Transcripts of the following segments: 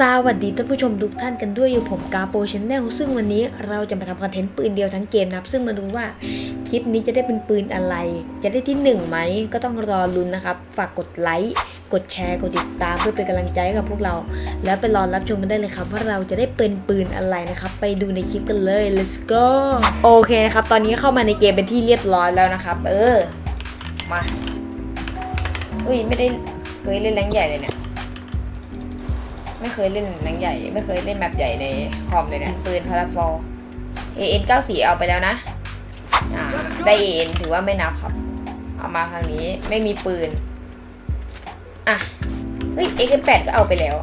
สวัสดีท่านผู้ชมทุกท่านกันด้วยอยู่ผมกาโปชแนลซึ่งวันนี้เราจะมาทำคอนเทนต์ปืนเดียวทั้งเกมนะครับซึ่งมาดูว่าคลิปนี้จะได้เป็นปืนอะไร จะได้ที่หนึ่งไหมก็ต้องรอลุ้นนะครับ ฝากกดไลค์กดแชร์กดติดตามเพื่อเป็นกำลังใจกับพวกเรา แล้วไปรอรับชมกันได้เลยครับ ว่าเราจะได้เป็นปืนอะไรนะครับ ไปดูในคลิปกันเลย let's go โอเคนะครับตอนนี้เข้ามาในเกมเป็นที่เรียบร้อยแล้วนะครับ เออมาอุ้ยไม่ได้เคยเล่นแรงใหญ่เลยเนี่ย ไม่เคยเล่นหนังใหญ่ ไม่เคยเล่นแมปใหญ่ในคอมเลยเนี่ยปืนพาราฟอร์ AN 94เก้าสี่เอาไปแล้วนะได้ AN ถือว่าไม่นับครับ เอามาครั้งนี้ไม่มีปืน อะ เฮ้ย AK8 ก็เอาไปแล้ว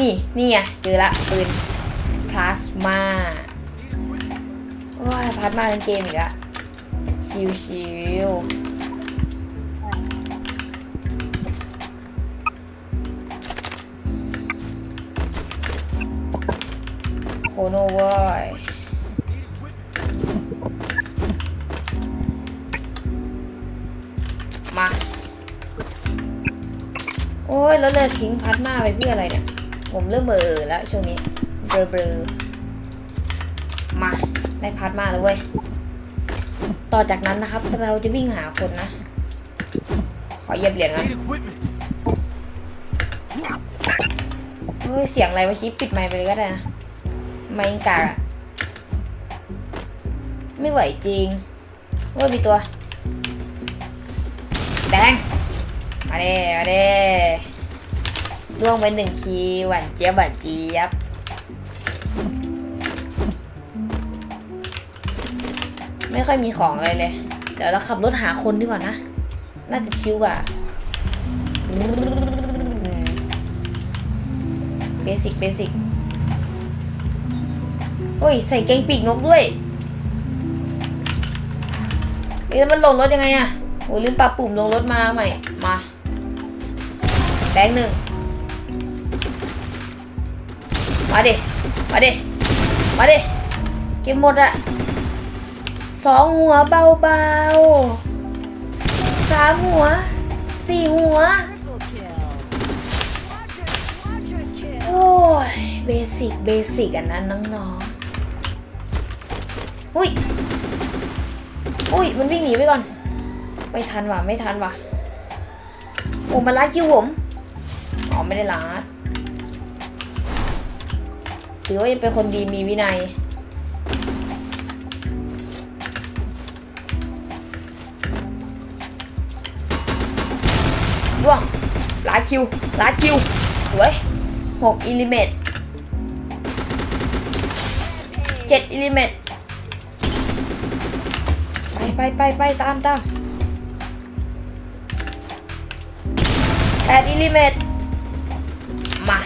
นี่ นี่ไงเจอละปืนพลาสมาว้าพลาสมาเป็นเกมอีกละชิวชิวๆ โคโนเว้ยมา โอ้ยแล้วเลยทิ้งพัดมาไปเพื่ออะไรเนี่ย ผมเริ่มเบลอแล้วช่วงนี้ เบลอเบลอมา ได้พัดมาแล้วเว้ย ต่อจากนั้นนะครับ เราจะวิ่งหาคนนะ ขอเหยียบเหรียญกัน Need equipment. เฮ้ย เสียงอะไรวะชิปปิดไมค์ไปเลยก็ได้นะ ไม่งกาอะไม่ไหวจริงว่ามีตัว แดง มาเด้มาเด้ล่วงไปหนึ่งคีหวานเจี๊ยบหวานเจี๊ยบไม่ค่อยมีของอะไรเลย เดี๋ยวเราขับรถหาคนดีกว่านะ น่าจะชิวกว่าเบสิกเบสิก โอ้ย ใส่เกงปีกนกด้วยเอ้ยแล้วมันลงรถยังไงอะโอ้ยลืมปรับปุ่มลงรถมาใหม่ มาแดงหนึ่ง มาดิ มาดิ มาดิ เก็บหมดอะสองหัวเบาๆสามหัว สี่หัว โอ้ย เบสิก เบสิกอันนั้นน้องๆ อุ้ย อุ้ย มันวิ่งหนีไปก่อน ไม่ทันว่ะ ไม่ทันว่ะโอ้มาลัดคิวผม อ๋อ ไม่ได้ลัดถือว่ายังเป็นคนดีมีวินัย ร่วงลาดคิวลาดคิวสวยหกอิลิเมตเจ็ดอิลิเมต ไปไปไปไปตามตามแปดอิลิเมตมา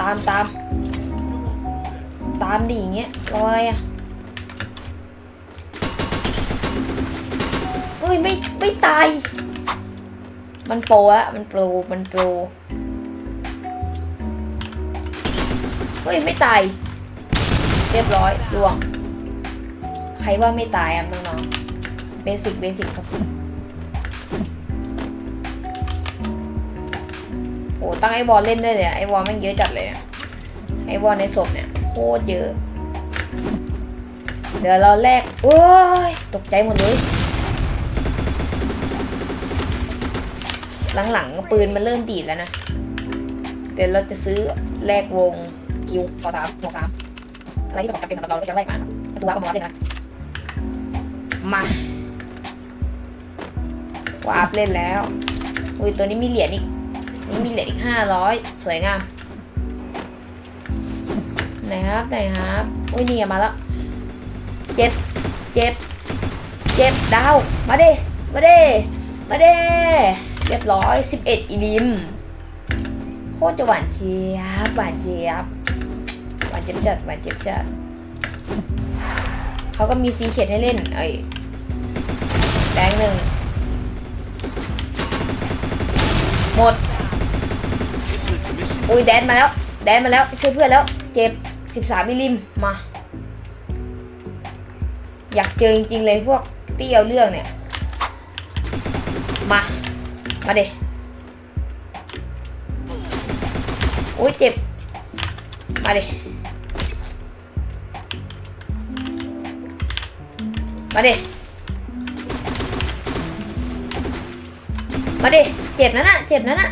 ตามตาม ตามดิอย่างเงี้ยรออะไรอะเฮ้ยไม่ไม่ตาย มันโปรอะมันโปรมันโปรเฮ้ยไม่ตาย เรียบร้อยลวง ใครว่าไม่ตายอะน้องๆเบสิกเบสิกครับโอ้ตั้งไอ้บอลเล่นได้เลยไอ้บอลแม่งเยอะจัดเลยไอ้บอลในศพเนี่ยโคตรเยอะ เดี๋ยวเราแลกโอ้ยตกใจหมดเลย หลังๆปืนมันเริ่มดีดแล้วนะ เดี๋ยวเราจะซื้อแลกวงคิวขอสามหกสามอะไรที่ป็นของจำเป็นสำหรับเราเราจะแลกมาตูวัดประมาณเลยนะ มาวาร์ปเล่นแล้ว อุ้ยตัวนี้มีเหรียญอีก นี่มีเหรียญอีกห้าร้อยสวยงาม ไหนครับไหนครับอุ้ยนี่มาแล้ว เจ็บ เจ็บ เจ็บดาว มาเด้มาเด้มาเด้เรียบร้อย11อีลิม โคตรจะหวานเจี๊ยบ หวานเจี๊ยบ หวานเจี๊ยบจัด หวานเจี๊ยบจัด เขาก็มีซีเคียให้เล่น เอ้ยแบงหนึ่งหมดโอ้ยแดนมาแล้ว แดนมาแล้ว ช่วยเพื่อนแล้ว เจ็บ 13มิลลิมมา อยากเจอจริงๆเลยพวกเตี้ยวเรื่องเนี่ย มา มาเดโอ้ยเจ็บ มาเด็ มาดิ มาดิ เจ็บนะน่ะ เจ็บนะน่ะ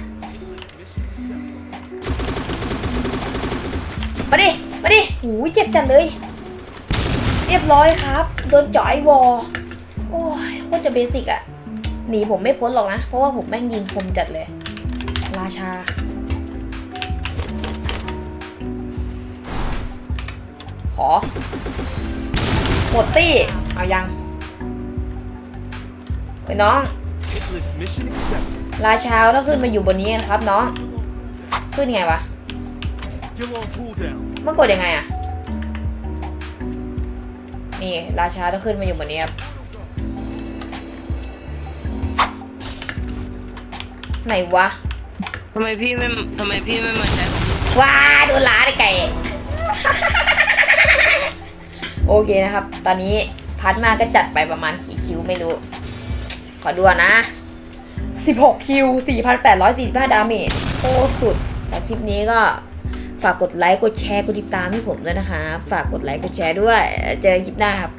มาดิ มาดิหูยเจ็บจัดเลย เรียบร้อยครับ โดนจาะไอวอ โอ้ยโคตรจะเบสิกอะหนีผมไม่พ้นหรอกนะ เพราะว่าผมแม่งยิงคมจัดเลย ราชาขอ หมดตี้ เอายังไปน้อง Hitless mission accepted. ราชาต้องขึ้นมาอยู่บนนี้นะครับน้อง ขึ้นไงวะ You're on cooldown. มันกดยังไงอะนี่ ราชาต้องขึ้นมาอยู่บนนี้ครับ ไหนวะ ทำไมพี่ไม่ทำไมพี่ไม่มาใช้ว้าโดนล้าได้ไก่ โอเคนะครับ ตอนนี้พัดมาก็จัดไปประมาณกี่คิวไม่รู้ ขอดูก่อนนะ 16 คิว 4,845 ดาเมจโคตรสุดแต่คลิปนี้ก็ฝากกดไลค์ กดแชร์ กดติดตามให้ผมด้วยนะคะ ฝากกดไลค์ กดแชร์ด้วย เจอกันคลิปหน้าครับ